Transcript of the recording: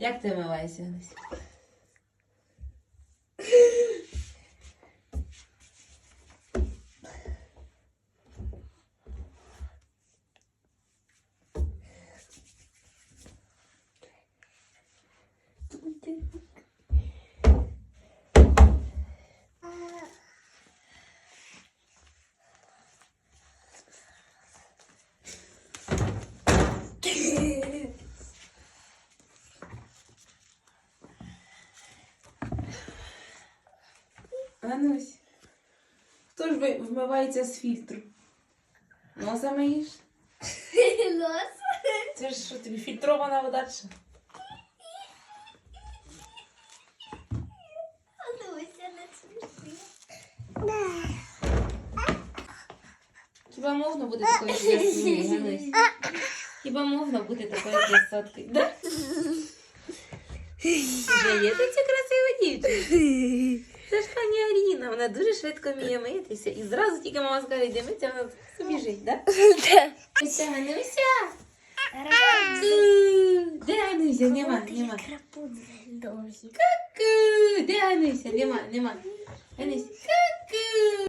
Як ти вмиваєшся, Ганусь? Ганусь, хто ж ви- вмивається з фільтру? Носа миєш? Нос. Це ж що тобі фільтрована вода чи? що? Ануся, не сміши. Хіба можна бути такою красивою, Ганусь? Хіба можна бути такою красоткою? Да? Здається, цю красиву дівчинку. вона дуже швидко вміє митися. І зразу тільки мама скаже, йди митися, вона собі біжить, так? Гануся, Гануся! Ку, Де Гануся? Нема, нема. Крапудзель довгий. Ку, Де Гануся? Нема, нема. Гануся,